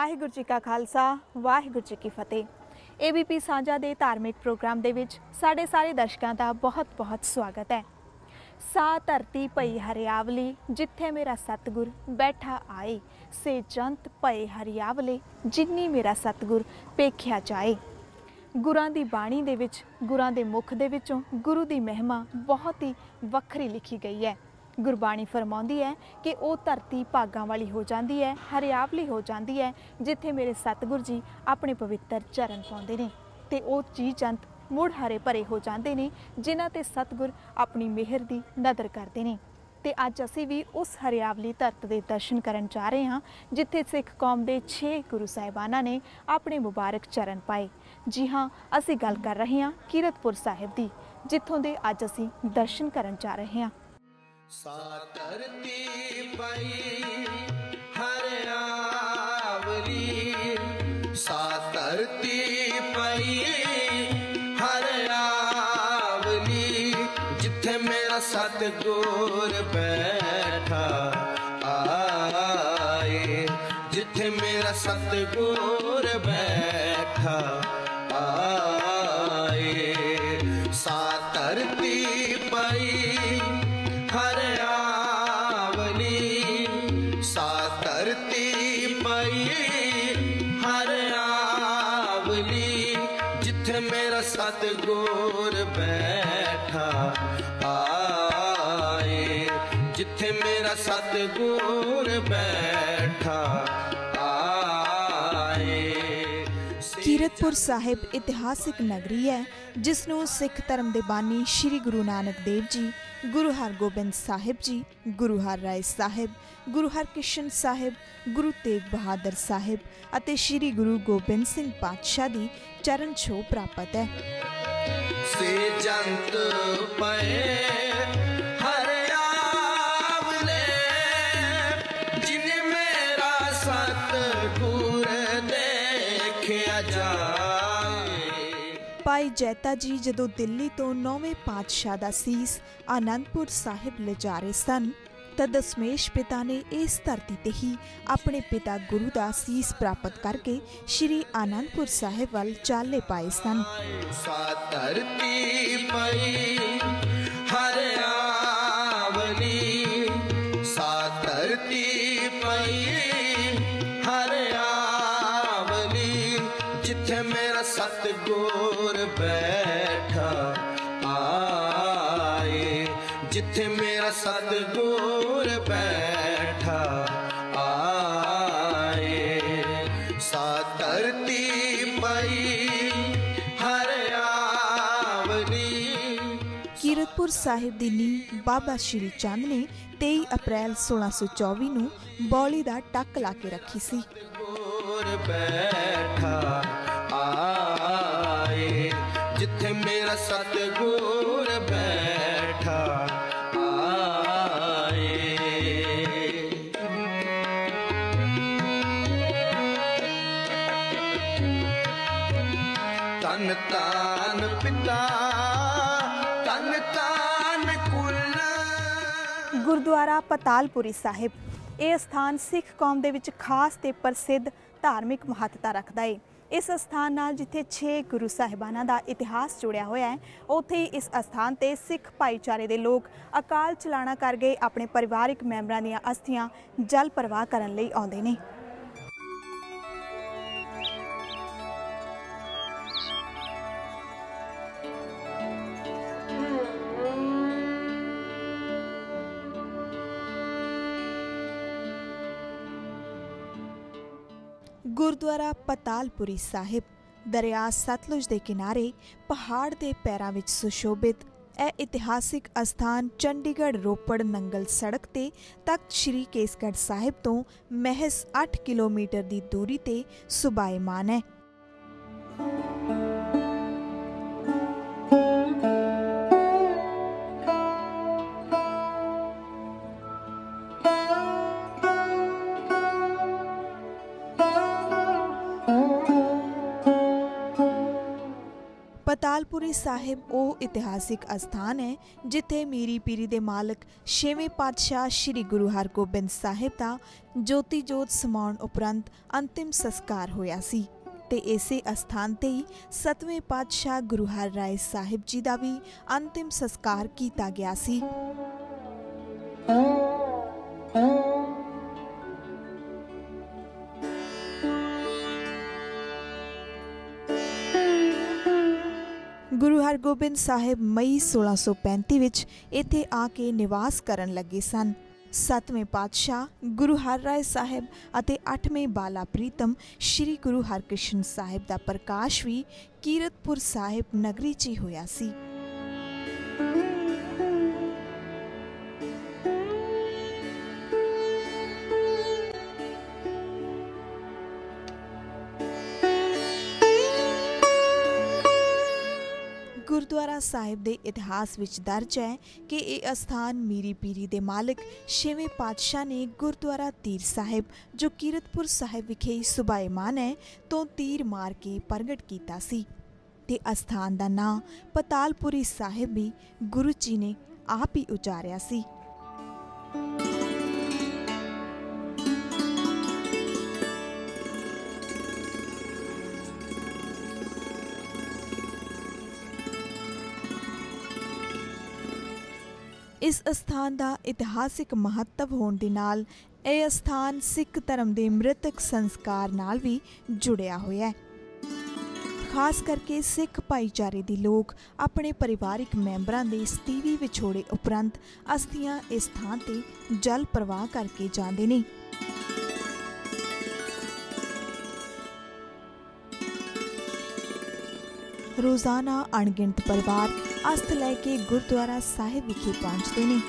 ਵਾਹਿਗੁਰੂ ਜੀ ਕਾ ਖਾਲਸਾ, ਵਾਹਿਗੁਰੂ ਜੀ ਕੀ ਫਤਿਹ। ABP ਸਾਂਝਾ ਦੇ ਧਾਰਮਿਕ ਪ੍ਰੋਗਰਾਮ ਦੇ ਵਿੱਚ ਸਾਡੇ ਸਾਰੇ ਦਰਸ਼ਕਾਂ ਦਾ ਬਹੁਤ-ਬਹੁਤ ਸਵਾਗਤ ਹੈ। ਸਾ ਧਰਤੀ ਭਈ ਹਰਿਆਵਲੀ, ਜਿੱਥੇ ਮੇਰਾ ਸਤਗੁਰ ਬੈਠਾ ਆਏ, ਸੇ ਜੰਤ ਪਏ ਹਰਿਆਵਲੇ, ਜਿੰਨੀ ਮੇਰਾ ਸਤਗੁਰ ਪੇਖਿਆ ਜਾਏ। ਗੁਰਾਂ ਦੀ ਬਾਣੀ ਦੇ ਵਿੱਚ, ਗੁਰਾਂ ਦੇ ਮੁਖ ਦੇ ਵਿੱਚੋਂ ਗੁਰੂ ਦੀ ਮਹਿਮਾ ਬਹੁਤ ਹੀ ਵੱਖਰੀ ਲਿਖੀ ਗਈ ਹੈ। ਗੁਰਬਾਣੀ ਫਰਮਾਉਂਦੀ ਹੈ ਕਿ ਉਹ ਧਰਤੀ ਭਾਗਾਂ ਵਾਲੀ ਹੋ ਜਾਂਦੀ ਹੈ, ਹਰਿਆਵਲੀ ਹੋ ਜਾਂਦੀ ਹੈ, ਜਿੱਥੇ ਮੇਰੇ ਸਤਿਗੁਰ ਜੀ ਆਪਣੇ ਪਵਿੱਤਰ ਚਰਨ ਪਾਉਂਦੇ ਨੇ ਤੇ ਉਹ ਜੀ ਜੰਤ ਮੁੜ ਹਰੇ ਭਰੇ ਹੋ ਜਾਂਦੇ ਨੇ, ਜਿਨ੍ਹਾਂ ਤੇ ਸਤਿਗੁਰ ਆਪਣੀ ਮਿਹਰ ਦੀ ਨਦਰ ਕਰਦੇ ਨੇ। ਤੇ ਅੱਜ ਅਸੀਂ ਵੀ ਉਸ ਹਰਿਆਵਲੀ ਧਰਤ ਦੇ ਦਰਸ਼ਨ ਕਰਨ ਜਾ ਰਹੇ ਹਾਂ, ਜਿੱਥੇ ਸਿੱਖ ਕੌਮ ਦੇ 6 ਗੁਰੂ ਸਾਹਿਬਾਨਾਂ ਨੇ ਆਪਣੇ ਮੁਬਾਰਕ ਚਰਨ ਪਾਏ। ਜੀ ਹਾਂ, ਅਸੀਂ ਗੱਲ ਕਰ ਰਹੇ ਹਾਂ ਕੀਰਤਪੁਰ ਸਾਹਿਬ ਦੀ, ਜਿੱਥੋਂ ਦੇ ਅੱਜ ਅਸੀਂ ਦਰਸ਼ਨ ਕਰਨ ਜਾ ਰਹੇ ਹਾਂ। ਸਾ ਧਰਤੀ ਪਈ ਹਰਿਆਵਲੀ ਸਾ ਧਰਤੀ ਪਈ ਹਰਿਆਵਲੀ ਜਿੱਥੇ ਮੇਰਾ ਸਤਗੁਰ ਬੈਠਾ, ਆਏ। ਜਿੱਥੇ ਮੇਰਾ ਸਤਗੁਰ ਬੈਠਾ, ਆਏ। ਸਾ ਕੀਰਤਪੁਰ ਸਾਹਿਬ ਇਤਿਹਾਸਿਕ ਨਗਰੀ ਹੈ ਜਿਸ ਨੂੰ ਸਿੱਖ ਧਰਮ ਦੇ ਬਾਨੀ ਸ੍ਰੀ ਗੁਰੂ ਨਾਨਕ ਦੇਵ ਜੀ, ਗੁਰੂ ਹਰਗੋਬਿੰਦ ਸਾਹਿਬ ਜੀ, ਗੁਰੂ ਹਰਰਾਏ ਸਾਹਿਬ, ਗੁਰੂ ਹਰਕ੍ਰਿਸ਼ਨ ਸਾਹਿਬ, ਗੁਰੂ ਤੇਗ ਬਹਾਦਰ ਸਾਹਿਬ ਅਤੇ ਸ੍ਰੀ ਗੁਰੂ ਗੋਬਿੰਦ ਸਿੰਘ ਪਾਤਸ਼ਾਹ ਦੀ ਚਰਨ ਛੋਹ ਪ੍ਰਾਪਤ ਹੈ। ਸੇ ਜੰਤ ਪਏ ਜੈਤਾ ਜੀ ਜਦੋਂ ਦਿੱਲੀ ਤੋਂ ਨੌਵੇਂ ਪਾਤਸ਼ਾਹ ਦਾ ਸੀਸ ਆਨੰਦਪੁਰ ਸਾਹਿਬ ਲਿਜਾ ਰਹੇ ਸਨ, ਤਾਂ ਦਸਮੇਸ਼ ਪਿਤਾ ਨੇ ਇਸ ਧਰਤੀ ਤੇ ਹੀ ਆਪਣੇ ਪਿਤਾ ਗੁਰੂ ਦਾ ਸੀਸ ਪ੍ਰਾਪਤ ਕਰਕੇ ਸ੍ਰੀ ਆਨੰਦਪੁਰ ਸਾਹਿਬ ਵੱਲ ਚਾਲੇ ਪਾਏ ਸਨ। ਸਾ ਧਰਤੀ ਪਈ ਹਰਿਆਵਲੀ ਜਿੱਥੇ ਮੇਰਾ ਸਤਗੁਰ ਬੈਠਾ ਆਏ। ਸਾ ਧਰਤੀ ਪਈ ਹਰਿਆਵਲੀ ਕੀਰਤਪੁਰ ਸਾਹਿਬ ਦੀ ਨੀਂਹ ਬਾਬਾ ਸ਼੍ਰੀ ਚੰਦ ਨੇ 23 ਅਪ੍ਰੈਲ 1624 ਨੂੰ ਬੌਲੀ ਦਾ ਟੱਕ ਲਾ ਕੇ ਰੱਖੀ ਸੀ। ਬੈਠਾ ਆਏ। ਜਿੱਥੇ ਮੇਰਾ ਸਤਗੁਰ ਗੁਰਦੁਆਰਾ ਪਤਾਲਪੁਰੀ ਸਾਹਿਬ। ਇਹ ਸਥਾਨ ਸਿੱਖ ਕੌਮ ਦੇ ਵਿੱਚ ਖਾਸ ਤੇ ਪ੍ਰਸਿੱਧ ਧਾਰਮਿਕ ਮਹੱਤਤਾ ਰੱਖਦਾ ਹੈ ਇਸ ਸਥਾਨ ਨਾਲ ਜਿੱਥੇ 6 ਗੁਰੂ ਸਾਹਿਬਾਨਾਂ ਦਾ ਇਤਿਹਾਸ ਜੁੜਿਆ ਹੋਇਆ ਹੈ, ਉੱਥੇ ਹੀ ਇਸ ਸਥਾਨ ਤੇ ਸਿੱਖ ਭਾਈਚਾਰੇ ਦੇ ਲੋਕ ਅਕਾਲ ਚਲਾਣਾ ਕਰ ਗਏ, ਆਪਣੇ ਪਰਿਵਾਰਿਕ ਮੈਂਬਰਾਂ ਦੀਆਂ ਅਸਥੀਆਂ ਜਲ ਪ੍ਰਵਾਹ ਕਰਨ ਲਈ ਆਉਂਦੇ ਨੇ। ਗੁਰਦੁਆਰਾ ਪਤਾਲਪੁਰੀ ਸਾਹਿਬ, ਦਰਿਆ ਸਤਲੁਜ ਦੇ ਕਿਨਾਰੇ ਪਹਾੜ ਦੇ ਪੈਰਾਂ ਵਿੱਚ ਸੁਸ਼ੋਭਿਤ। ਇਹ ਇਤਿਹਾਸਿਕ ਅਸਥਾਨ ਚੰਡੀਗੜ੍ਹ ਰੋਪੜ ਨੰਗਲ ਸੜਕ ਤੇ ਤਖਤ ਸ੍ਰੀ ਕੇਸਗੜ੍ਹ ਸਾਹਿਬ ਤੋਂ ਮਹਿਜ਼ 8 ਕਿਲੋਮੀਟਰ ਦੀ ਦੂਰੀ ਤੇ ਸੁਭਾਇਮਾਨ ਹੈ। ਪਤਾਲਪੁਰੀ ਸਾਹਿਬ ਉਹ ਇਤਿਹਾਸਿਕ ਅਸਥਾਨ ਹੈ, ਜਿੱਥੇ ਮੀਰੀ ਪੀਰੀ ਦੇ ਮਾਲਕ ਛੇਵੇਂ ਪਾਤਸ਼ਾਹ ਸ੍ਰੀ ਗੁਰੂ ਹਰਗੋਬਿੰਦ ਸਾਹਿਬ ਦਾ ਜੋਤੀ ਜੋਤ ਸਮਾਉਣ ਉਪਰੰਤ ਅੰਤਿਮ ਸੰਸਕਾਰ ਹੋਇਆ ਸੀ। ਤੇ ਇਸੇ ਅਸਥਾਨ ਤੇ ਹੀ ਸਤਵੇਂ ਪਾਤਸ਼ਾਹ ਗੁਰੂ ਹਰ ਰਾਏ ਸਾਹਿਬ ਜੀ ਦਾ ਵੀ ਅੰਤਿਮ ਸੰਸਕਾਰ ਕੀਤਾ ਗਿਆ ਸੀ। ਹਰਗੋਬਿੰਦ ਸਾਹਿਬ ਮਈ 1635 ਵਿੱਚ ਇੱਥੇ ਆ ਕੇ ਨਿਵਾਸ ਕਰਨ ਲੱਗੇ ਸਨ। ਸਤਵੇਂ ਪਾਤਸ਼ਾਹ ਗੁਰੂ ਹਰਰਾਏ ਸਾਹਿਬ ਅਤੇ ਅੱਠਵੇਂ ਬਾਲਾ ਪ੍ਰੀਤਮ ਸ੍ਰੀ ਗੁਰੂ ਹਰਕ੍ਰਿਸ਼ਨ ਸਾਹਿਬ ਦਾ ਪ੍ਰਕਾਸ਼ ਵੀ ਕੀਰਤਪੁਰ ਸਾਹਿਬ ਨਗਰੀ 'ਚ ਹੀ ਹੋਇਆ ਸੀ। ਸਾਹਿਬ ਦੇ ਇਤਿਹਾਸ ਵਿੱਚ ਦਰਜ ਹੈ ਕਿ ਇਹ ਅਸਥਾਨ ਮੀਰੀ ਪੀਰੀ ਦੇ ਮਾਲਕ ਛੇਵੇਂ ਪਾਤਸ਼ਾਹ ਨੇ ਗੁਰਦੁਆਰਾ ਤੀਰ ਸਾਹਿਬ, ਜੋ ਕੀਰਤਪੁਰ ਸਾਹਿਬ ਵਿਖੇ ਸੁਭਾਏਮਾਨ ਹੈ, ਤੋਂ ਤੀਰ ਮਾਰ ਕੇ ਪ੍ਰਗਟ ਕੀਤਾ ਸੀ। ਤੇ ਅਸਥਾਨ ਦਾ ਨਾਂ ਪਤਾਲਪੁਰੀ ਸਾਹਿਬ ਵੀ ਗੁਰੂ ਜੀ ਨੇ ਆਪ ਹੀ ਉਚਾਰਿਆ ਸੀ। ਇਸ ਅਸਥਾਨ ਦਾ ਇਤਿਹਾਸਿਕ ਮਹੱਤਵ ਹੋਣ ਦੇ ਨਾਲ ਇਹ ਅਸਥਾਨ ਸਿੱਖ ਧਰਮ ਦੇ ਮ੍ਰਿਤਕ ਸੰਸਕਾਰ ਨਾਲ ਵੀ ਜੁੜਿਆ ਹੋਇਆ ਹੈ। ਖਾਸ ਕਰਕੇ ਸਿੱਖ ਭਾਈਚਾਰੇ ਦੇ ਲੋਕ ਆਪਣੇ ਪਰਿਵਾਰਿਕ ਮੈਂਬਰਾਂ ਦੇ ਸਤੀਵੀ ਵਿਛੋੜੇ ਉਪਰੰਤ ਅਸਥੀਆਂ ਇਸ ਥਾਂ ਤੇ ਜਲ ਪ੍ਰਵਾਹ ਕਰਕੇ ਜਾਂਦੇ ਨੇ। ਰੋਜ਼ਾਨਾ ਅਣਗਿਣਤ ਪਰਿਵਾਰ ਅਸਥ ਲੈ ਕੇ ਗੁਰਦੁਆਰਾ ਸਾਹਿਬ ਵਿਖੇ ਪਹੁੰਚਦੇ ਨੇ।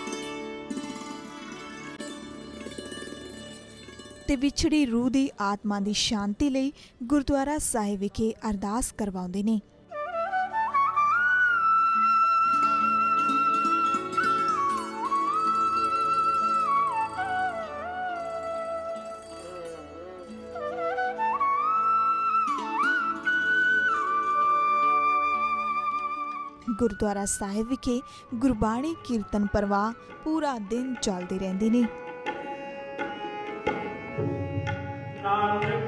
ਤੇ ਵਿਛੜੀ ਰੂਹ ਦੀ ਆਤਮਾ ਦੀ ਸ਼ਾਂਤੀ ਲਈ ਗੁਰਦੁਆਰਾ ਸਾਹਿਬ ਵਿਖੇ ਅਰਦਾਸ ਕਰਵਾਉਂਦੇ ਨੇ। ਗੁਰਦੁਆਰਾ ਸਾਹਿਬ ਵਿਖੇ ਗੁਰਬਾਣੀ ਕੀਰਤਨ ਪ੍ਰਵਾਹ ਪੂਰਾ ਦਿਨ ਚੱਲਦੇ ਰਹਿੰਦੇ ਨੇ। ਨਾਨਕ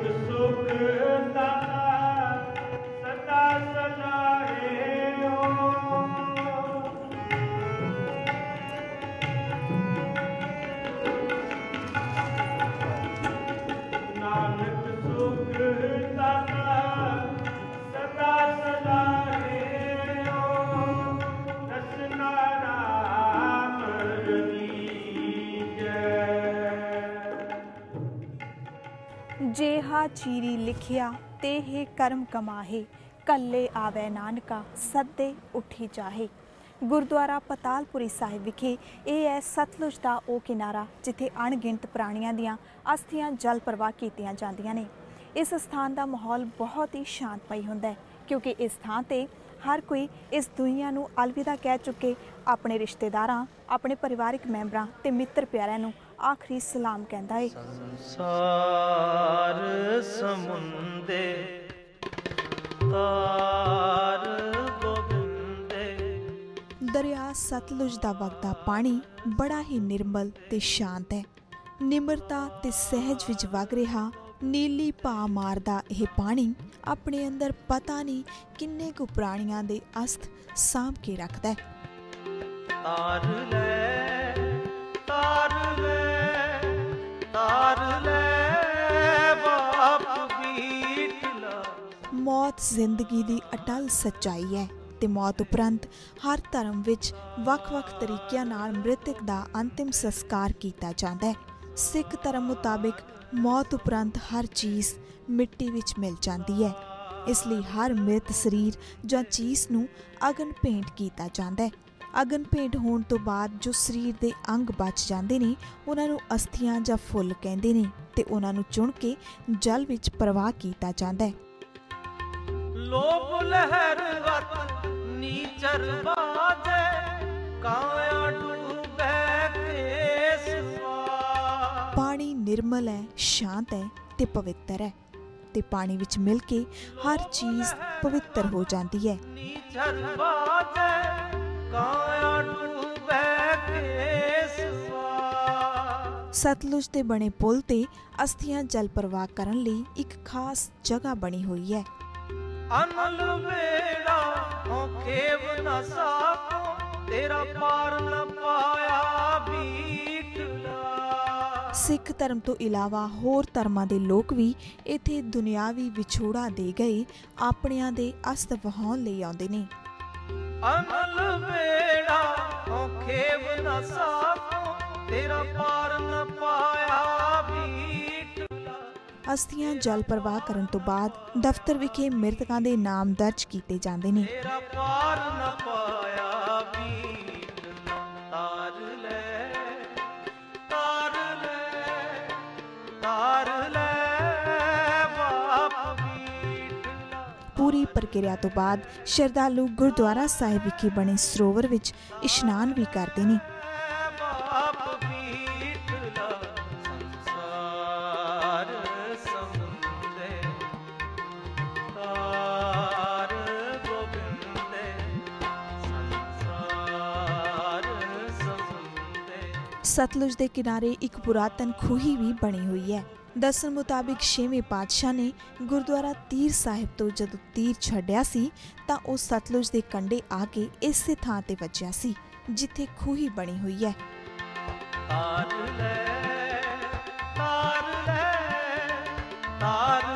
ਜੇਹਾ ਚੀਰੀ ਲਿਖਿਆ ਤੇ ਹੀ ਕਰਮ ਕਮਾਹੇ, ਕੱਲੇ ਆਵੇ ਨਾਨਕਾ, ਸੱਦੇ ਉੱਠੀ ਚਾਹੇ ਗੁਰਦੁਆਰਾ ਪਤਾਲਪੁਰੀ ਸਾਹਿਬ ਵਿਖੇ ਇਹ ਹੈ ਸਤਲੁਜ ਦਾ ਉਹ ਕਿਨਾਰਾ ਜਿੱਥੇ ਅਣਗਿਣਤ ਪ੍ਰਾਣੀਆਂ ਦੀਆਂ ਅਸਥੀਆਂ ਜਲ ਪ੍ਰਵਾਹ ਕੀਤੀਆਂ ਜਾਂਦੀਆਂ ਨੇ। ਇਸ ਸਥਾਨ ਦਾ ਮਾਹੌਲ ਬਹੁਤ ਹੀ ਸ਼ਾਂਤਮਈ ਹੁੰਦਾ ਹੈ, ਕਿਉਂਕਿ ਇਸ ਥਾਂ ਤੇ ਹਰ ਕੋਈ ਇਸ ਦੁਨੀਆ ਨੂੰ ਅਲਵਿਦਾ ਕਹਿ ਚੁੱਕੇ ਆਪਣੇ ਰਿਸ਼ਤੇਦਾਰਾਂ, ਆਪਣੇ ਪਰਿਵਾਰਿਕ ਮੈਂਬਰਾਂ ਤੇ ਮਿੱਤਰ ਪਿਆਰਿਆਂ ਨੂੰ ਆਖਰੀ ਸਲਾਮ ਕਹਿੰਦਾ ਹੈ ਸੰਸਾਰ ਸਮੁੰਦੇ ਤਾਰ ਗੋਬਿੰਦੇ। ਦਰਿਆ ਸਤਲੁਜ ਦਾ ਵਗਦਾ ਪਾਣੀ ਬੜਾ ਹੀ ਨਿਰਮਲ ਤੇ ਸ਼ਾਂਤ ਹੈ। ਨਿਮਰਤਾ ਤੇ ਸਹਿਜ ਵਿੱਚ ਵਗ ਰਿਹਾ ਨੀਲੀ ਭਾ ਮਾਰਦਾ ਇਹ ਪਾਣੀ ਆਪਣੇ ਅੰਦਰ ਪਤਾ ਨਹੀਂ ਕਿੰਨੇ ਕੁ ਪ੍ਰਾਣੀਆਂ ਦੇ ਅਸਥ ਸਾਂਭ ਕੇ ਰੱਖਦਾ ਹੈ। ਤਾਰ ਲੈ ਤਾਰ ਲੈ। ਤਾਰ ਲੈ ਬਾਪ ਬੀਟਲਾ ਮੌਤ ਜ਼ਿੰਦਗੀ ਦੀ ਅਟਲ ਸੱਚਾਈ ਹੈ ਤੇ ਮੌਤ ਉਪਰੰਤ ਹਰ ਧਰਮ ਵਿੱਚ ਵੱਖ-ਵੱਖ ਤਰੀਕਿਆਂ ਨਾਲ ਮ੍ਰਿਤਕ ਦਾ ਅੰਤਿਮ ਸੰਸਕਾਰ ਕੀਤਾ ਜਾਂਦਾ ਹੈ। ਸਿੱਖ ਧਰਮ ਮੁਤਾਬਿਕ ਮੌਤ ਉਪਰੰਤ ਹਰ ਚੀਜ਼ ਮਿੱਟੀ ਵਿੱਚ ਮਿਲ ਜਾਂਦੀ ਹੈ। ਇਸ ਲਈ ਹਰ ਮ੍ਰਿਤ ਸਰੀਰ ਜਾਂ ਚੀਜ਼ ਨੂੰ ਅਗਨ ਭੇਂਟ ਕੀਤਾ ਜਾਂਦਾ ਹੈ। ਅਗਨ ਭੇਂਟ ਹੋਣ ਤੋਂ ਬਾਅਦ ਜੋ ਸਰੀਰ ਦੇ ਅੰਗ ਬਚ ਜਾਂਦੇ ਨੇ ਉਹਨਾਂ ਨੂੰ ਅਸਥੀਆਂ ਜਾਂ ਫੁੱਲ ਕਹਿੰਦੇ ਨੇ ਤੇ ਉਹਨਾਂ ਨੂੰ ਚੁਣ ਕੇ ਜਲ ਵਿੱਚ ਪ੍ਰਵਾਹ ਕੀਤਾ ਜਾਂਦਾ ਹੈ। ਲੋਭ ਲਹਿਰ ਰਤ ਨੀਚਰ ਬਾਜੇ ਕਾਇਆ ਡੂਬੈ ਕੇਸ ਪਾਣੀ ਨਿਰਮਲ ਹੈ ਸ਼ਾਂਤ ਹੈ ਤੇ ਪਵਿੱਤਰ ਹੈ ਤੇ ਪਾਣੀ ਵਿੱਚ ਮਿਲ ਕੇ ਹਰ ਚੀਜ਼ ਪਵਿੱਤਰ ਹੋ ਜਾਂਦੀ ਹੈ। ਨੀਚਰ ਬਾਜੈ ਕਾਇਆ ਡੂਬੈ ਸਤਲੁਜ ਤੇ ਬਣੇ ਪੁਲ ਤੇ ਅਸਥੀਆਂ ਜਲ ਪ੍ਰਵਾਹ ਕਰਨ ਲਈ ਇੱਕ ਖਾਸ ਜਗ੍ਹਾ ਬਣੀ ਹੋਈ ਹੈ। ਅਨਲ ਵੇੜਾ ਹੋ ਖੇਵ ਨ ਸਾਕੋ ਤੇਰਾ ਪਾਰ ਨ ਪਾਇਆ ਬੀਟਲਾ ਸਿੱਖ ਧਰਮ ਤੋਂ ਇਲਾਵਾ ਹੋਰ ਧਰਮਾਂ ਦੇ ਲੋਕ ਵੀ ਇੱਥੇ ਦੁਨਿਆਵੀ ਵਿਛੋੜਾ ਦੇ ਗਏ ਆਪਣਿਆਂ ਦੇ ਅਸਤ ਵਹਾਉਣ ਲਈ ਆਉਂਦੇ ਨੇ। ਅਨਲ ਵੇੜਾ ਹੋ ਖੇਵ ਨ ਸਾਕੋ ਤੇਰਾ ਪਾਰ ਨ ਪਾਇਆ ਬੀਟਲਾ ਅਸਥੀਆਂ ਜਲ ਪ੍ਰਵਾਹ ਕਰਨ ਤੋਂ ਬਾਅਦ ਦਫ਼ਤਰ ਵਿਖੇ ਮ੍ਰਿਤਕਾਂ ਦੇ ਨਾਮ ਦਰਜ ਕੀਤੇ ਜਾਂਦੇ ਨੇ। ਤੇਰਾ ਪਾਰ ਨ ਪਾਇਆ ਬੀਟਲਾ ਪੂਰੀ ਪ੍ਰਕਿਰਿਆ ਤੋਂ ਬਾਅਦ ਸ਼ਰਧਾਲੂ ਗੁਰਦੁਆਰਾ ਸਾਹਿਬ ਵਿਖੇ ਬਣੇ ਸਰੋਵਰ ਵਿੱਚ ਇਸ਼ਨਾਨ ਵੀ ਕਰਦੇ ਨੇ। ਸਤਲੁਜ ਦੇ ਕਿਨਾਰੇ ਇੱਕ ਪੁਰਾਤਨ ਖੂਹੀ ਵੀ ਬਣੀ ਹੋਈ ਹੈ। ਦੱਸਣ ਮੁਤਾਬਿਕ ਛੇਵੇਂ ਪਾਤਸ਼ਾਹ ਨੇ ਗੁਰਦੁਆਰਾ ਤੀਰ ਸਾਹਿਬ ਤੋਂ ਜਦੋਂ ਤੀਰ ਛੱਡਿਆ ਸੀ, ਤਾਂ ਉਹ ਸਤਲੁਜ ਦੇ ਕੰਢੇ ਆ ਕੇ ਇਸੇ ਥਾਂ ਤੇ ਵੱਜਿਆ ਸੀ, ਜਿੱਥੇ ਖੂਹੀ ਬਣੀ ਹੋਈ ਹੈ। ਤਾਰ ਲੈ ਤਾਰ ਲੈ, ਤਾਰ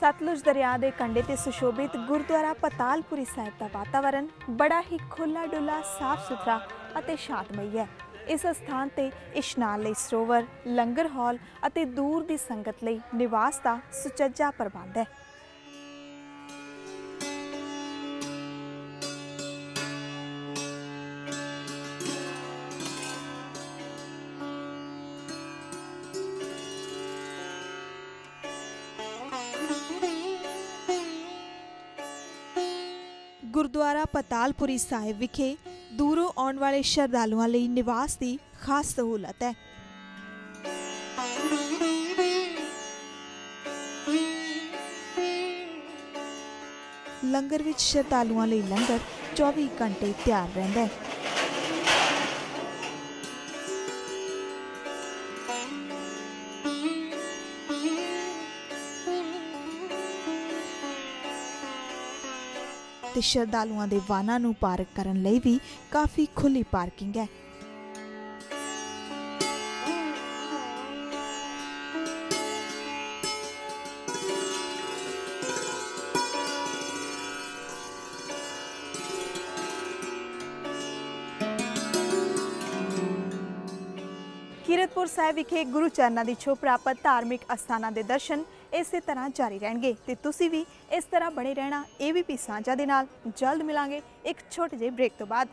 ਸਤਲੁਜ ਦਰਿਆ ਦੇ ਕੰਢੇ ਤੇ ਸੁਸ਼ੋਭਿਤ ਗੁਰਦੁਆਰਾ ਪਤਾਲਪੁਰੀ ਸਾਹਿਬ ਦਾ ਵਾਤਾਵਰਣ ਬੜਾ ਹੀ ਖੁੱਲਾ ਡੁੱਲਾ ਸਾਫ਼ ਸੁਥਰਾ ਅਤੇ ਸ਼ਾਂਤਮਈ ਹੈ। ਇਸ ਸਥਾਨ ਤੇ ਇਸ਼ਨਾਨ ਲਈ ਸਰੋਵਰ, ਲੰਗਰ ਹਾਲ ਅਤੇ ਦੂਰ ਦੀ ਸੰਗਤ ਲਈ ਨਿਵਾਸ ਦਾ ਸੁਚੱਜਾ ਪ੍ਰਬੰਧ ਹੈ। ਗੁਰਦੁਆਰਾ ਪਤਾਲਪੁਰੀ ਸਾਹਿਬ ਵਿਖੇ ਦੂਰੋਂ ਆਉਣ ਵਾਲੇ ਸ਼ਰਧਾਲੂਆਂ ਲਈ ਨਿਵਾਸ ਦੀ ਖਾਸ ਸਹੂਲਤ ਹੈ। ਲੰਗਰ ਵਿੱਚ ਸ਼ਰਧਾਲੂਆਂ ਲਈ ਲੰਗਰ 24 ਘੰਟੇ ਤਿਆਰ ਰਹਿੰਦਾ ਹੈ। ਤੇ ਸ਼ਰਧਾਲੂਆਂ ਦੇ ਵਾਹਨਾਂ ਨੂੰ ਪਾਰਕ ਕਰਨ ਲਈ ਵੀ ਕਾਫੀ ਖੁੱਲੀ ਪਾਰਕਿੰਗ ਹੈ। ਕੀਰਤਪੁਰ ਸਾਹਿਬ ਵਿਖੇ ਗੁਰੂ ਚਰਨਾਂ ਦੀ ਛੋਹ ਪ੍ਰਾਪਤ ਧਾਰਮਿਕ ਅਸਥਾਨਾਂ ਦੇ ਦਰਸ਼ਨ ਇਸੇ ਤਰ੍ਹਾਂ ਜਾਰੀ ਰਹਿਣਗੇ ਤੇ ਤੁਸੀਂ ਵੀ ਇਸ ਤਰ੍ਹਾਂ ਬਣੇ ਰਹਿਣਾ ਏਬੀਪੀ ਸਾਂਝਾ ਦੇ ਨਾਲ। ਜਲਦ ਮਿਲਾਂਗੇ ਇੱਕ ਛੋਟੇ ਜਿਹੇ ਬ੍ਰੇਕ ਤੋਂ ਬਾਅਦ।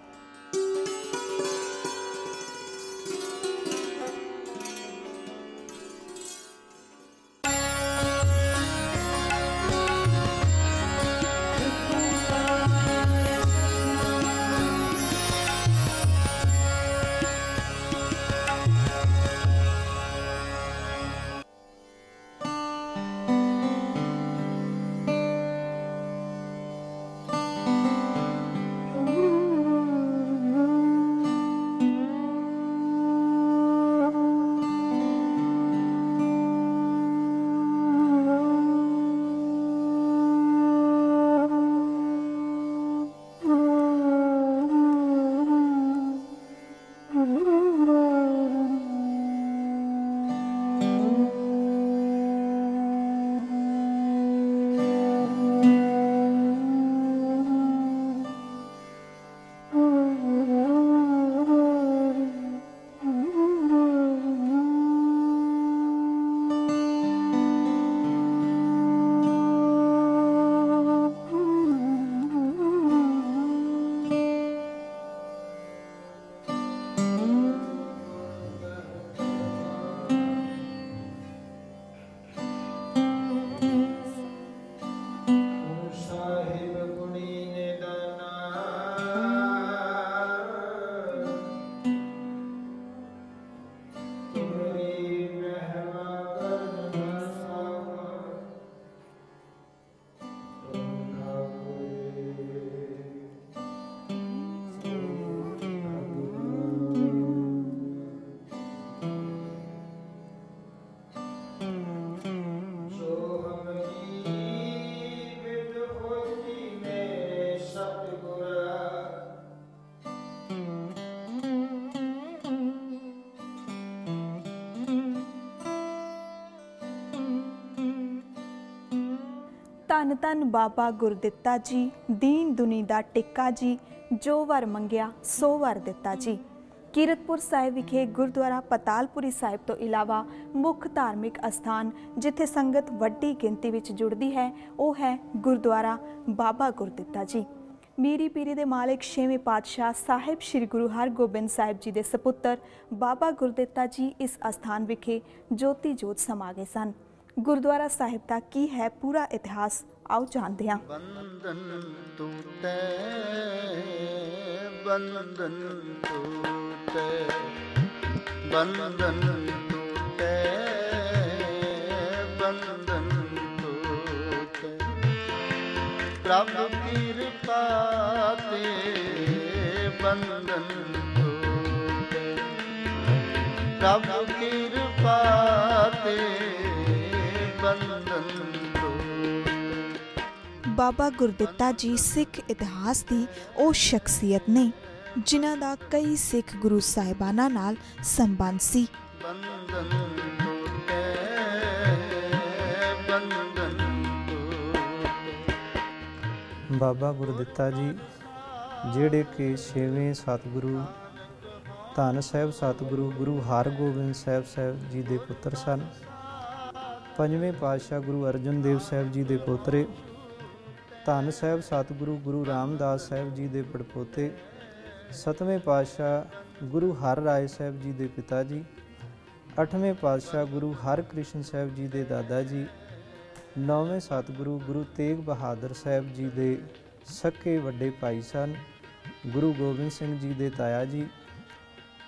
ਧੰਨ ਧੰਨ ਬਾਬਾ ਗੁਰਦਿੱਤਾ ਜੀ, ਦੀਨ ਦੁਨੀ ਦਾ ਟਿੱਕਾ ਜੀ, ਜੋ ਵਰ ਮੰਗਿਆ, ਸੋ ਵਰ ਦਿੱਤਾ ਜੀ। ਕੀਰਤਪੁਰ ਸਾਹਿਬ ਵਿਖੇ ਗੁਰਦੁਆਰਾ ਪਤਾਲਪੁਰੀ ਸਾਹਿਬ ਤੋਂ ਇਲਾਵਾ ਮੁੱਖ ਧਾਰਮਿਕ ਅਸਥਾਨ ਜਿੱਥੇ ਸੰਗਤ ਵੱਡੀ ਗਿਣਤੀ ਵਿੱਚ ਜੁੜਦੀ ਹੈ, ਉਹ ਹੈ ਗੁਰਦੁਆਰਾ ਬਾਬਾ ਗੁਰਦਿੱਤਾ ਜੀ। ਮੀਰੀ ਪੀਰੀ ਦੇ ਮਾਲਕ ਛੇਵੇਂ ਪਾਤਸ਼ਾਹ ਸਾਹਿਬ ਸ੍ਰੀ ਗੁਰੂ ਹਰਗੋਬਿੰਦ ਸਾਹਿਬ ਜੀ ਦੇ ਸਪੁੱਤਰ ਬਾਬਾ ਗੁਰਦਿੱਤਾ ਜੀ ਇਸ ਅਸਥਾਨ ਵਿਖੇ ਜੋਤੀ ਜੋਤ ਸਮਾ ਗਏ ਸਨ। ਗੁਰਦੁਆਰਾ ਸਾਹਿਬ ਦਾ ਕੀ ਹੈ ਪੂਰਾ ਇਤਿਹਾਸ ਆਓ ਜਾਣਦੇ ਹਾਂ ਬੰਧਨ ਟੂਟੇ ਬੰਧਨ ਟੂਟੇ ਬੰਧਨ ਟੂਟੇ ਬੰਧਨ ਟੂਟੇ ਪ੍ਰਭ ਕਿਰਪਾ ਤੇ ਬੰਧਨ ਟੂਟੇ ਪ੍ਰਭ ਕਿਰਪਾ ਤੇ ਬਾਬਾ ਗੁਰਦਿੱਤਾ ਜੀ ਸਿੱਖ ਇਤਿਹਾਸ ਦੀ ਉਹ ਸ਼ਖਸੀਅਤ ਨੇ ਜਿਨ੍ਹਾਂ ਦਾ ਕਈ ਸਿੱਖ ਗੁਰੂ ਸਾਹਿਬਾਨਾਂ ਨਾਲ ਸੰਬੰਧ ਸੀ। ਬਾਬਾ ਗੁਰਦਿੱਤਾ ਜੀ ਜਿਹੜੇ ਕਿ ਛੇਵੇਂ ਸਤਿਗੁਰੂ ਧੰਨ ਸਾਹਿਬ ਸਤਿਗੁਰੂ ਗੁਰੂ ਹਰਗੋਬਿੰਦ ਸਾਹਿਬ ਸਾਹਿਬ ਜੀ ਦੇ ਪੁੱਤਰ ਸਨ ਪੰਜਵੇਂ ਪਾਤਸ਼ਾਹ ਗੁਰੂ ਅਰਜਨ ਦੇਵ ਸਾਹਿਬ ਜੀ ਦੇ ਪੋਤਰੇ, ਧੰਨ ਸਾਹਿਬ ਸਤਿਗੁਰੂ ਗੁਰੂ ਰਾਮਦਾਸ ਸਾਹਿਬ ਜੀ ਦੇ ਪੜਪੋਤੇ, ਸਤਵੇਂ ਪਾਤਸ਼ਾਹ ਗੁਰੂ ਹਰ ਰਾਏ ਸਾਹਿਬ ਜੀ ਦੇ ਪਿਤਾ ਜੀ, ਅੱਠਵੇਂ ਪਾਤਸ਼ਾਹ ਗੁਰੂ ਹਰਕ੍ਰਿਸ਼ਨ ਸਾਹਿਬ ਜੀ ਦੇ ਦਾਦਾ ਜੀ, ਨੌਵੇਂ ਸਤਿਗੁਰੂ ਗੁਰੂ ਤੇਗ ਬਹਾਦਰ ਸਾਹਿਬ ਜੀ ਦੇ ਸਕੇ ਵੱਡੇ ਭਾਈ ਸਨ, ਗੁਰੂ ਗੋਬਿੰਦ ਸਿੰਘ ਜੀ ਦੇ ਤਾਇਆ ਜੀ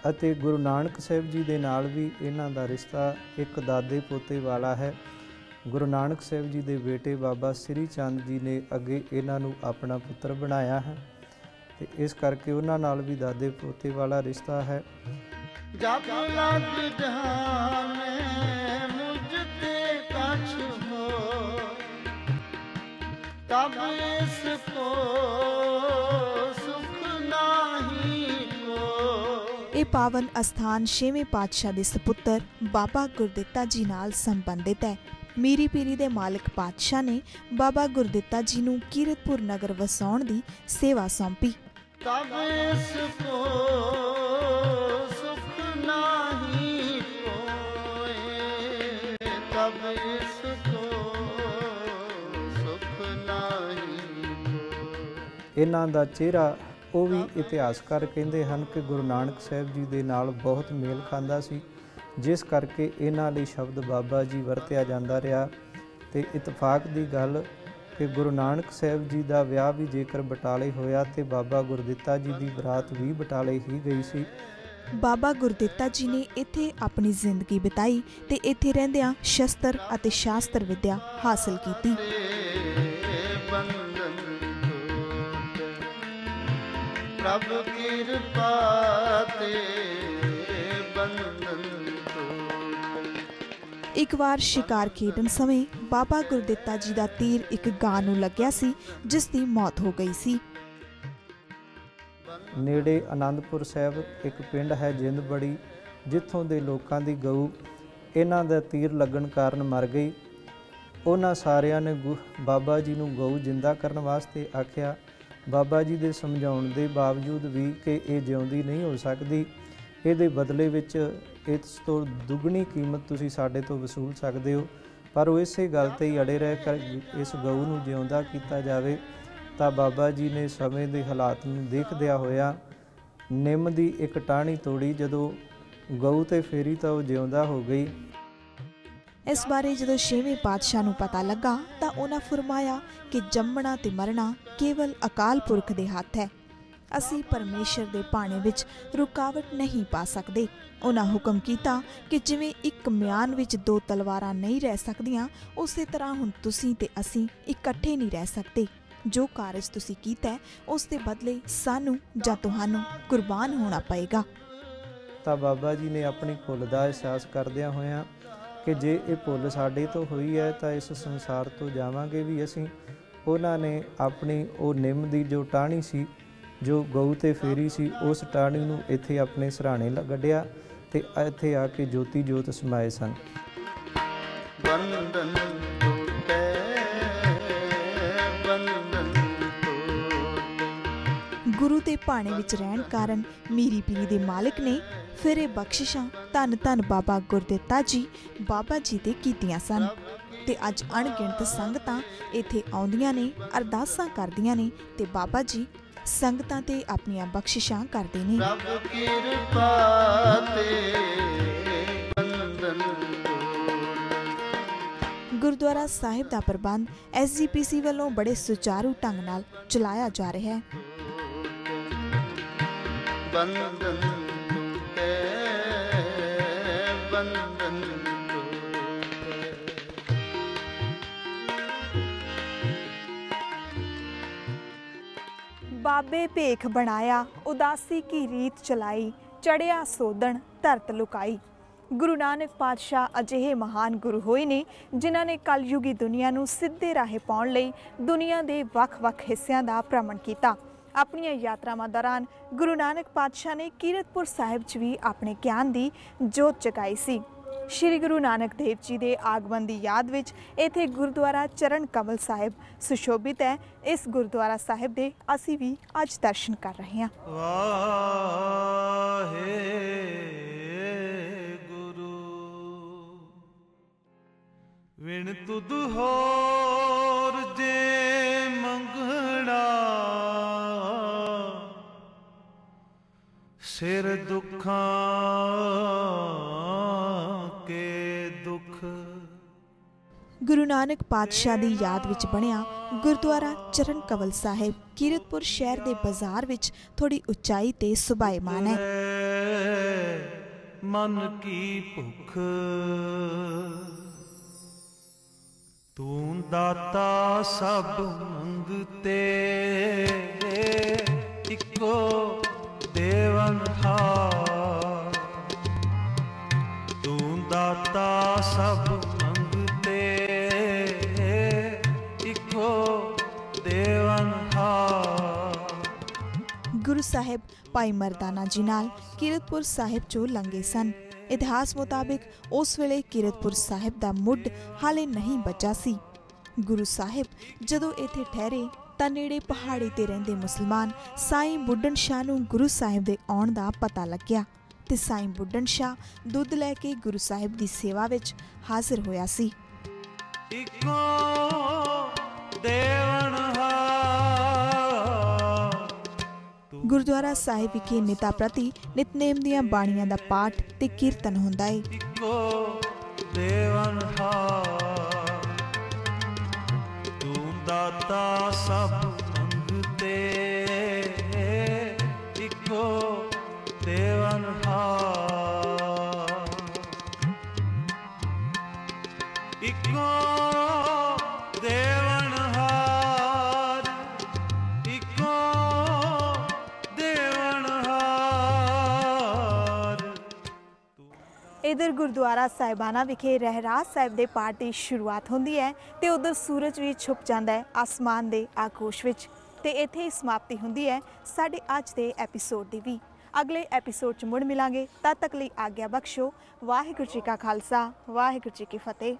ਅਤੇ ਗੁਰੂ ਨਾਨਕ ਸਾਹਿਬ ਜੀ ਦੇ ਨਾਲ ਵੀ ਇਹਨਾਂ ਦਾ ਰਿਸ਼ਤਾ ਇੱਕ ਦਾਦੇ ਪੋਤੇ ਵਾਲਾ ਹੈ। ਗੁਰੂ ਨਾਨਕ ਸਾਹਿਬ ਜੀ ਦੇ ਬੇਟੇ ਬਾਬਾ ਸ੍ਰੀ ਚੰਦ ਜੀ ਨੇ ਅੱਗੇ ਇਹਨਾਂ ਨੂੰ ਆਪਣਾ ਪੁੱਤਰ ਬਣਾਇਆ ਹੈ ਤੇ ਇਸ ਕਰਕੇ ਉਹਨਾਂ ਨਾਲ ਵੀ ਦਾਦੇ ਪੋਤੇ ਵਾਲਾ ਰਿਸ਼ਤਾ ਹੈ। ਜਬ ਲਗ ਜਾਣੇ ਮੁਝ ਤੇ ਕਛ ਹੋ ਤਬ ਇਸ ਕੋ ਪਾਵਨ ਅਸਥਾਨ ਛੇਵੇਂ ਪਾਤਸ਼ਾਹ ਦੇ ਸਪੁੱਤਰ ਬਾਬਾ ਗੁਰਦਿੱਤਾ ਜੀ ਨਾਲ ਸੰਬੰਧਿਤ ਹੈ। ਮੀਰੀ ਪੀਰੀ ਦੇ ਮਾਲਕ ਪਾਤਸ਼ਾਹ ਨੇ ਬਾਬਾ ਗੁਰਦਿੱਤਾ ਜੀ ਨੂੰ ਕੀਰਤਪੁਰ ਨਗਰ ਵਸਾਉਣ ਦੀ ਸੇਵਾ ਸੌਂਪੀ। ਤਬ ਇਸ ਕੋ ਸੁਖ ਨਾਹੀ ਕੋਏ ਤਬ ਇਸ ਕੋ ਸੁਖ ਨਾਹੀ ਕੋਏ ਇਹਨਾਂ ਦਾ ਚਿਹਰਾ ਉਹ ਵੀ ਇਤਿਹਾਸਕਾਰ ਕਹਿੰਦੇ ਹਨ ਕਿ ਗੁਰੂ ਨਾਨਕ ਸਾਹਿਬ ਜੀ ਦੇ ਨਾਲ ਬਹੁਤ ਮੇਲ ਖਾਂਦਾ ਸੀ ਜਿਸ ਕਰਕੇ ਇਹਨਾਂ ਲਈ ਸ਼ਬਦ ਬਾਬਾ ਜੀ ਵਰਤਿਆ ਜਾਂਦਾ ਰਿਹਾ। ਤੇ ਇਤਫਾਕ ਦੀ ਗੱਲ ਕਿ ਗੁਰੂ ਨਾਨਕ ਸਾਹਿਬ ਜੀ ਦਾ ਵਿਆਹ ਵੀ ਜੇਕਰ ਬਟਾਲੇ ਹੋਇਆ ਤੇ ਬਾਬਾ ਗੁਰਦਿੱਤਾ ਜੀ ਦੀ ਬਰਾਤ ਵੀ ਬਟਾਲੇ ਹੀ ਗਈ ਸੀ। ਬਾਬਾ ਗੁਰਦਿੱਤਾ ਜੀ ਨੇ ਇੱਥੇ ਆਪਣੀ ਜ਼ਿੰਦਗੀ ਬਿਤਾਈ ਤੇ ਇੱਥੇ ਰਹਿੰਦਿਆਂ ਸ਼ਸਤਰ ਅਤੇ ਸ਼ਾਸਤਰ ਵਿੱਦਿਆ ਹਾਸਲ ਕੀਤੀ। ਪ੍ਰਭ ਕਿਰਪਾ ਤੇ ਬੰਧਨ ਟੂਟੇ ਇੱਕ ਵਾਰ ਸ਼ਿਕਾਰ ਖੇਡਣ ਸਮੇਂ ਬਾਬਾ ਗੁਰਦਿੱਤਾ ਜੀ ਦਾ ਤੀਰ ਇੱਕ ਗਾਂ ਨੂੰ ਲੱਗਿਆ ਸੀ ਜਿਸ ਦੀ ਮੌਤ ਹੋ ਗਈ ਸੀ। ਨੇੜੇ ਆਨੰਦਪੁਰ ਸਾਹਿਬ ਇੱਕ ਪਿੰਡ ਹੈ ਜਿੰਦਬੜੀ ਜਿੱਥੋਂ ਦੇ ਲੋਕਾਂ ਦੀ ਗਊ ਇਹਨਾਂ ਦਾ ਤੀਰ ਲੱਗਣ ਕਾਰਨ ਮਰ ਗਈ। ਉਹਨਾਂ ਸਾਰਿਆਂ ਨੇ ਗੁ- ਬਾਬਾ ਜੀ ਨੂੰ ਗਊ ਜਿੰਦਾ ਕਰਨ ਵਾਸਤੇ ਆਖਿਆ ਬਾਬਾ ਜੀ ਦੇ ਸਮਝਾਉਣ ਦੇ ਬਾਵਜੂਦ ਵੀ ਕਿ ਇਹ ਜਿਉਂਦੀ ਨਹੀਂ ਹੋ ਸਕਦੀ, ਇਹਦੇ ਬਦਲੇ ਵਿੱਚ ਇਸ ਤੋਂ ਦੁੱਗਣੀ ਕੀਮਤ ਤੁਸੀਂ ਸਾਡੇ ਤੋਂ ਵਸੂਲ ਸਕਦੇ ਹੋ। ਪਰ ਉਹ ਇਸੇ ਗੱਲ ਤੇ ਹੀ ਅੜੇ ਰਹਿ ਕਰ ਇਸ ਗਊ ਨੂੰ ਜਿਉਂਦਾ ਕੀਤਾ ਜਾਵੇ, ਤਾਂ ਬਾਬਾ ਜੀ ਨੇ ਸਮੇਂ ਦੇ ਹਾਲਾਤ ਨੂੰ ਦੇਖਦਿਆਂ ਹੋਇਆ ਨਿੰਮ ਦੀ ਇੱਕ ਟਾਹਣੀ ਤੋੜੀ। ਜਦੋਂ ਗਊ ਤੇ ਫੇਰੀ ਤਾਂ ਉਹ ਜਿਉਂਦਾ ਹੋ ਗਈ ਇਸ ਬਾਰੇ ਜਦੋਂ ਛੇਵੇਂ ਪਾਤਸ਼ਾਹ ਨੂੰ ਪਤਾ ਲੱਗਾ ਤਾਂ ਉਹਨਾਂ ਫਰਮਾਇਆ ਕਿ ਜੰਮਣਾ ਤੇ ਮਰਨਾ ਕੇਵਲ ਅਕਾਲ ਪੁਰਖ ਦੇ ਹੱਥ ਹੈ। ਅਸੀਂ ਪਰਮੇਸ਼ਰ ਦੇ ਪਾਣੇ ਵਿੱਚ ਰੁਕਾਵਟ ਨਹੀਂ ਪਾ ਸਕਦੇ। ਉਹਨਾਂ ਹੁਕਮ ਕੀਤਾ ਕਿ ਜਿਵੇਂ ਇੱਕ ਮਿਆਨ ਵਿੱਚ ਦੋ ਤਲਵਾਰਾਂ ਨਹੀਂ ਰਹਿ ਸਕਦੀਆਂ ਉਸੇ ਤਰ੍ਹਾਂ ਹੁਣ ਤੁਸੀਂ ਤੇ ਅਸੀਂ ਇਕੱਠੇ ਨਹੀਂ ਰਹਿ ਸਕਦੇ। ਜੋ ਕਾਰਜ ਤੁਸੀਂ ਕੀਤਾ ਹੈ, ਉਸ ਦੇ ਬਦਲੇ ਸਾਨੂੰ ਜਾਂ ਤੁਹਾਨੂੰ ਕੁਰਬਾਨ ਹੋਣਾ ਪਏਗਾ। ਤਾਂ ਬਾਬਾ ਜੀ ਨੇ ਆਪਣੀ ਭੁੱਲ ਦਾ ਅਹਿਸਾਸ ਕਰਦਿਆਂ ਹੋਇਆਂ ਕਿ ਜੇ ਇਹ ਭੁੱਲ ਸਾਡੇ ਤੋਂ ਹੋਈ ਹੈ ਤਾਂ ਇਸ ਸੰਸਾਰ ਤੋਂ ਜਾਵਾਂਗੇ ਵੀ ਅਸੀਂ। ਉਹਨਾਂ ਨੇ ਆਪਣੀ ਉਹ ਨਿੰਮ ਦੀ ਜੋ ਟਾਹਣੀ ਸੀ, ਜੋ ਗਊ ਤੇ ਫੇਰੀ ਸੀ, ਉਸ ਟਾਹਣੀ ਨੂੰ ਇੱਥੇ ਆਪਣੇ ਸਰਾਣੇ ਗੱਡਿਆ ਤੇ ਇੱਥੇ ਆ ਕੇ ਜੋਤੀ ਜੋਤ ਸਮਾਏ ਸਨ। ਬੰਧਨ ਦੇ ਭਾਣੇ ਵਿੱਚ ਰਹਿਣ ਕਾਰਨ ਮੀਰੀ ਪੀਰੀ ਦੇ ਮਾਲਕ ਨੇ ਫਿਰ ਇਹ ਬਖਸ਼ਿਸ਼ਾਂ ਧੰਨ ਧੰਨ ਬਾਬਾ ਗੁਰਦਿੱਤਾ ਜੀ ਬਾਬਾ ਜੀ ਦੇ ਕੀਤੀਆਂ ਸਨ। ਤੇ ਅੱਜ ਅਣਗਿਣਤ ਸੰਗਤਾਂ ਇੱਥੇ ਆਉਂਦੀਆਂ ਨੇ ਅਰਦਾਸਾਂ ਕਰਦੀਆਂ ਨੇ ਤੇ ਬਾਬਾ ਜੀ ਸੰਗਤਾਂ ਤੇ ਆਪਣੀਆਂ ਬਖਸ਼ਿਸ਼ਾਂ ਕਰਦੇ ਨੇ। ਪ੍ਰਭ ਕਿਰਪਾ ਤੇ ਬੰਦਨ ਗੁਰਦੁਆਰਾ ਸਾਹਿਬ ਦਾ ਪ੍ਰਬੰਧ ਐਸਜੀਪੀਸੀ ਵੱਲੋਂ ਬੜੇ ਸੁਚਾਰੂ ਢੰਗ ਨਾਲ ਚਲਾਇਆ ਜਾ ਰਿਹਾ ਹੈ। ਬੰਦਨ ਟੂਟੇ ਬੰਦਨ ਬਾਬੇ ਭੇਖ ਬਣਾਇਆ, ਉਦਾਸੀ ਕੀ ਰੀਤ ਚਲਾਈ, ਚੜਿਆ ਸੋਧਣ, ਧਰਤ ਲੁਕਾਈ। ਗੁਰੂ ਨਾਨਕ ਪਾਤਸ਼ਾਹ ਅਜਿਹੇ ਮਹਾਨ ਗੁਰੂ ਹੋਏ ਨੇ, ਜਿਨ੍ਹਾਂ ਨੇ ਕਲਯੁਗੀ ਦੁਨੀਆ ਨੂੰ ਸਿੱਧੇ ਰਾਹੇ ਪਾਉਣ ਲਈ ਦੁਨੀਆ ਦੇ ਵੱਖ-ਵੱਖ ਹਿੱਸਿਆਂ ਦਾ ਭ੍ਰਮਣ ਕੀਤਾ। ਆਪਣੀਆਂ ਯਾਤਰਾਵਾਂ ਦੌਰਾਨ ਗੁਰੂ ਨਾਨਕ ਪਾਤਸ਼ਾਹ ਨੇ ਕੀਰਤਪੁਰ ਸਾਹਿਬ 'ਚ ਵੀ ਆਪਣੇ ਗਿਆਨ ਦੀ ਜੋਤ ਜਗਾਈ ਸੀ। ਸ਼੍ਰੀ ਗੁਰੂ ਨਾਨਕ ਦੇਵ ਜੀ ਦੇ ਆਗਮਨ ਦੀ ਯਾਦ ਵਿੱਚ ਇੱਥੇ ਗੁਰਦੁਆਰਾ ਚਰਨ ਕਮਲ ਸਾਹਿਬ ਸੁਸ਼ੋਭਿਤ ਹੈ। ਇਸ ਗੁਰਦੁਆਰਾ ਸਾਹਿਬ ਦੇ ਅਸੀਂ ਵੀ ਅੱਜ ਦਰਸ਼ਨ ਕਰ ਰਹੇ ਹਾਂ। ਵਾਹੇ ਗੁਰੂ ਵਿਣ ਤੁਧ ਹੋਰ ਜੇ ਮੰਗਣਾ। ਸਿਰ ਦੁੱਖਾਂ ਕੇ ਦੁੱਖ। ਗੁਰੂ ਨਾਨਕ ਪਾਤਸ਼ਾਹ ਦੀ ਯਾਦ ਵਿੱਚ ਬਣਿਆ ਗੁਰਦੁਆਰਾ ਚਰਨ ਕਮਲ ਸਾਹਿਬ ਕੀਰਤਪੁਰ ਸ਼ਹਿਰ ਦੇ ਬਾਜ਼ਾਰ ਵਿੱਚ ਥੋੜੀ ਉਚਾਈ ਤੇ ਸੁਭਾਇਮਾਨ ਹੈ। ਮਨ ਕੀ ਭੁੱਖ। ਤੂੰ ਦਾਤਾ ਸਭ ਮੰਗਤੇ ਇੱਕੋ ਤੂੰ ਦਾਤਾ ਸਭ ਮੰਗਤੇ। ਦੇਵਨ ਹਾਰ। ਗੁਰੂ ਸਾਹਿਬ ਭਾਈ ਮਰਦਾਨਾ ਜੀ ਨਾਲ ਕੀਰਤਪੁਰ ਸਾਹਿਬ ਚੋਂ ਲੰਘੇ ਸਨ। ਇਤਿਹਾਸ ਮੁਤਾਬਿਕ ਉਸ ਵੇਲੇ ਕੀਰਤਪੁਰ ਸਾਹਿਬ ਦਾ ਮੁੱਢ ਹਾਲੇ ਨਹੀਂ ਬਚਾ ਸੀ। ਗੁਰੂ ਸਾਹਿਬ ਜਦੋਂ ਇੱਥੇ ਠਹਿਰੇ ਤਾਂ ਨੇੜੇ ਪਹਾੜੀ ਤੇ ਰਹਿੰਦੇ ਮੁਸਲਮਾਨ ਸਾਈਂ ਬੁੱਢਣ ਸ਼ਾਹ ਨੂੰ ਗੁਰੂ ਸਾਹਿਬ ਦੇ ਆਉਣ ਦਾ ਪਤਾ ਲੱਗਿਆ। ਤੇ ਸਾਈਂ ਬੁੱਢਣ ਸ਼ਾਹ ਦੁੱਧ ਲੈ ਕੇ ਗੁਰੂ ਸਾਹਿਬ ਦੀ ਸੇਵਾ ਵਿੱਚ ਹਾਜ਼ਰ ਹੋਇਆ ਸੀ। ਇੱਕੋ ਦੇਵਨ ਹਾਰ। ਗੁਰਦੁਆਰਾ ਸਾਹਿਬ ਵਿਖੇ ਨਿਤਾ ਪ੍ਰਤੀ ਨਿਤਨੇਮ ਦੀਆਂ ਬਾਣੀਆਂ ਦਾ ਪਾਠ ਤੇ ਕੀਰਤਨ ਹੁੰਦਾ ਹੈ ਇੱਕੋ ਦੇਵਨ ਹਾਰ। ਤੂੰ ਦਾਤਾ ਸਭ ਮੰਗਤੇ ਇੱਕੋ ਇਧਰ ਗੁਰਦੁਆਰਾ ਸਾਹਿਬਾਨਾ ਵਿਖੇ ਰਹਿਰਾਸ ਸਾਹਿਬ ਦੇ ਪਾਠ ਦੀ ਸ਼ੁਰੂਆਤ ਹੁੰਦੀ ਹੈ ਤੇ ਉਧਰ ਸੂਰਜ ਵੀ ਛੁਪ ਜਾਂਦਾ ਹੈ ਆਸਮਾਨ ਦੇ ਆਗੋਸ਼ ਵਿੱਚ ਤੇ ਇੱਥੇ ਹੀ ਸਮਾਪਤੀ ਹੁੰਦੀ ਹੈ ਸਾਡੇ ਅੱਜ ਦੇ ਐਪੀਸੋਡ ਦੀ ਵੀ। ਅਗਲੇ ਐਪੀਸੋਡ 'ਚ ਮੁੜ ਮਿਲਾਂਗੇ। ਤਦ ਤੱਕ ਲਈ ਆਗਿਆ ਬਖਸ਼ੋ। ਵਾਹਿਗੁਰੂ ਜੀ ਕਾ ਖਾਲਸਾ, ਵਾਹਿਗੁਰੂ ਜੀ ਕੀ ਫਤਿਹ।